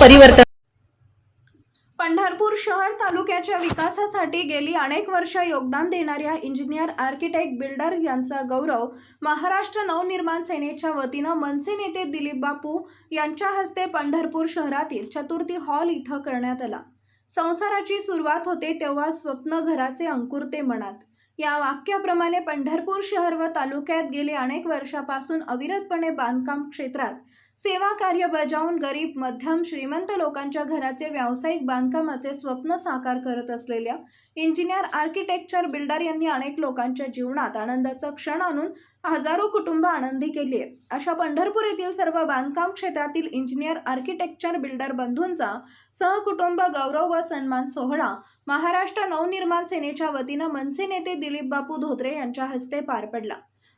परिवर्तन. पंढरपूर शहर तालुक्याच्या विकासासाठी गेली अनेक वर्ष योगदान देणाऱ्या इंजिनियर आर्किटेक्ट बिल्डर यांचा गौरव महाराष्ट्र नवनिर्माण सेनेच्या वतीनं मनसे नेते दिलीप बापू यांच्या हस्ते पंढरपूर शहरातील चतुर्थी हॉल इथं करण्यात आला. संसाराची सुरुवात होते तेव्हा स्वप्न घराचे अंकुरते मनात. या वाक्याप्रमाणे पंढरपूर शहर व तालुक्यात गेले अनेक वर्षापासून अविरतपणे बांधकाम क्षेत्रात सेवा कार्य बजावून गरीब मध्यम श्रीमंत लोकांच्या घराचे व्यावसायिक बांधकामाचे स्वप्न साकार करत असलेल्या इंजिनियर आर्किटेक्चर बिल्डर यांनी अनेक लोकांच्या जीवनात आनंदाचा क्षण आणून हजारो कुटुंब आनंदी केली आहेत. अशा पंढरपूर येथील सर्व बांधकाम क्षेत्रातील इंजिनियर आर्किटेक्चर बिल्डर बंधूंचा सहकुटुंब गौरव व सन्मान सोहळा महाराष्ट्र नवनिर्माण सेनेच्या वतीनं मनसे नेते दिलीप बापू धोत्रे यांच्या हस्ते पार पडला.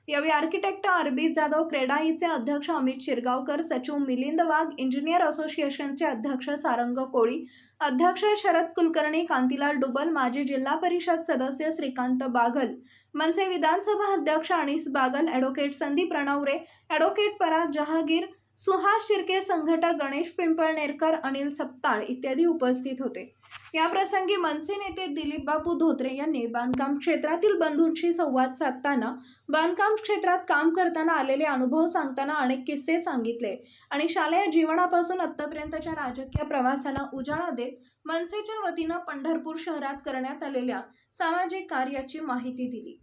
यावेळी आर्किटेक्ट अरबी जाधव क्रेडाईचे अध्यक्ष अमित शिरगावकर सचिव मिलिंद वाघ इंजिनियर असोसिएशनचे अध्यक्ष सारंग कोळी अध्यक्ष शरद कुलकर्णी कांतीलाल डुबल माजी जिल्हा परिषद सदस्य श्रीकांत बागल मनसे विधानसभा अध्यक्ष अनिस बागल ॲडव्होकेट संदीप रणवरे ॲडव्होकेट पराग जहागीर सुहास शिर्के संघटक गणेश पिंपळनेरकर अनिल सप्ताळ इत्यादी उपस्थित होते. या प्रसंगी मनसे नेते दिलीप बापू धोत्रे यांनी बांधकाम क्षेत्रातील बंधूंशी संवाद साधताना बांधकाम क्षेत्रात काम करताना आलेले अनुभव सांगताना अनेक किस्से सांगितले आणि शालेय जीवनापासून आत्तापर्यंतच्या राजकीय प्रवासाला उजाळा देत मनसेच्या वतीनं पंढरपूर शहरात करण्यात आलेल्या सामाजिक कार्याची माहिती दिली.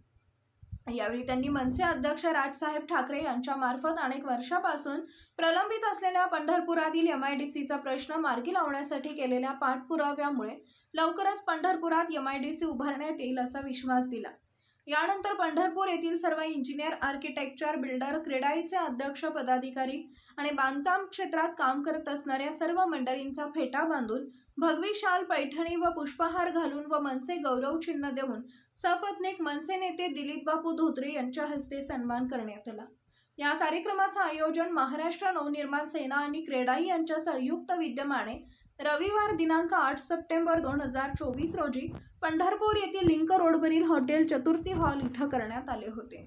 यावेळी त्यांनी मनसे अध्यक्ष राजसाहेब ठाकरे यांच्या मार्फत अनेक वर्षापासून प्रलंबित असलेल्या पंढरपुरातील एम आय डी सीचा प्रश्न मार्गी लावण्यासाठी केलेल्या पाठपुराव्यामुळे लवकरच पंढरपुरात एम आय डी सी उभारण्यात येईल असा विश्वास दिला. यानंतर पंढरपूर येथील सर्व इंजिनियर आर्किटेक्चर बिल्डर क्रेडाईचे अध्यक्ष पदाधिकारी आणि बांधकाम क्षेत्रात काम करत असणाऱ्या सर्व मंडळींचा फेटा बांधून भगवी शाल पैठणी व पुष्पहार घालून व मनसे गौरव चिन्ह देऊन सपत्नीक मनसे नेते दिलीप बापू धोत्रे यांच्या हस्ते सन्मान करण्यात आला. या कार्यक्रमाचं आयोजन महाराष्ट्र नवनिर्माण सेना आणि क्रेडाई यांच्या संयुक्त विद्यमाने रविवार दिनांक आठ सप्टेंबर दोन हजार चोवीस रोजी पंढरपूर येथील लिंक रोडवरील हॉटेल चतुर्थी हॉल इथं करण्यात आले होते.